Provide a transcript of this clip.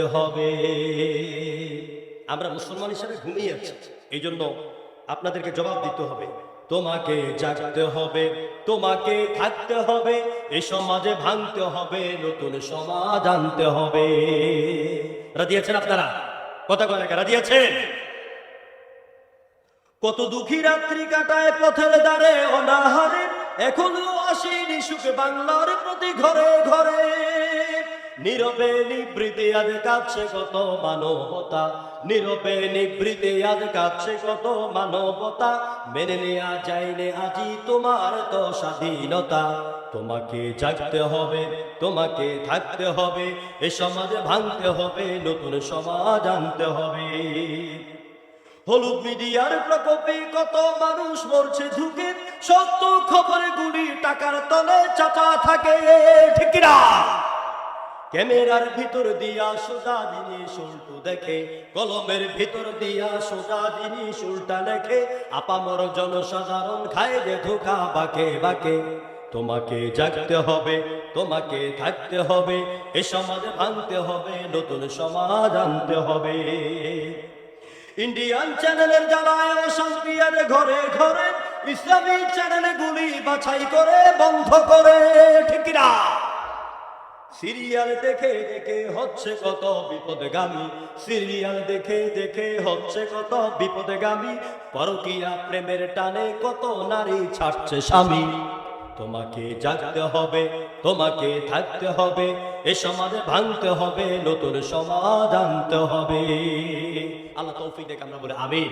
হবে। আমরা মুসলমান হিসেবে ঘুমিয়ে আছি। এই জন্য আপনাদেরকে জবাব দিতে হবে। তোমাকে জাগতে হবে, তোমাকে থাকতে হবে এই সমাজে ভাঙতে হবে, নতুন সমাজ আনতে হবে। রাজি আছেন আপনারা? কথা না রাজি আছেন? কত দুঃখী রাত্রি কাটায় পথের দ্বারে অনাহারে, এখনও আসেনি সুখ বাংলার প্রতি ঘরে ঘরে। নীরবে নিবৃত্তি আজ কাছে কত মানবতা। নীরবে নিবৃত্তি আজ কাছে কত মানবতা। মেনে নেওয়া যায়নি আজি তোমার তো স্বাধীনতা। তোমাকে জাগতে হবে, তোমাকে থাকতে হবে, এ সমাজে ভাঙতে হবে, নতুন সমাজ আনতে হবে। হলুদ মিডিয়ার প্রকোপে কত মানুষ মরছে ঝুঁকে, সত্য খবর গুলি টাকার তলে চাচা থাকে, ঠিক না ক্যামেরার ভিতর দিয়া সোজা জিনিস উল্টো দেখে, কলমের ভিতর দিয়া সোজা জিনিস উল্টা লেখে, আপামর জনসাধারণ খায় যে ধোকা বাকে বাকে। তোমাকে জাগতে হবে, তোমাকে থাকতে হবে, এ সমাজ ভাঙতে হবে, নতুন সমাজ আনতে হবে। ইন্ডিয়ান চ্যানেলের জ্বালায় অশান্তি ঘরে ঘরে, ইসলামী চ্যানেলে গুলি বাছাই করে, বন্ধ করে। সিরিয়াল দেখে দেখে হচ্ছে কত বিপদগামী। সিরিয়াল দেখে দেখে হচ্ছে কত বিপদগামী। পরকিয়া প্রেমের টানে কত নারী ছাড়ছে স্বামী। তোমাকে জাগতে হবে, তোমাকে থাকতে হবে, এ সমাজে ভাঙতে হবে, নতুন সমাজ আনতে হবে। আল্লাহ তৌফিক দেখে, আমরা বলে আমি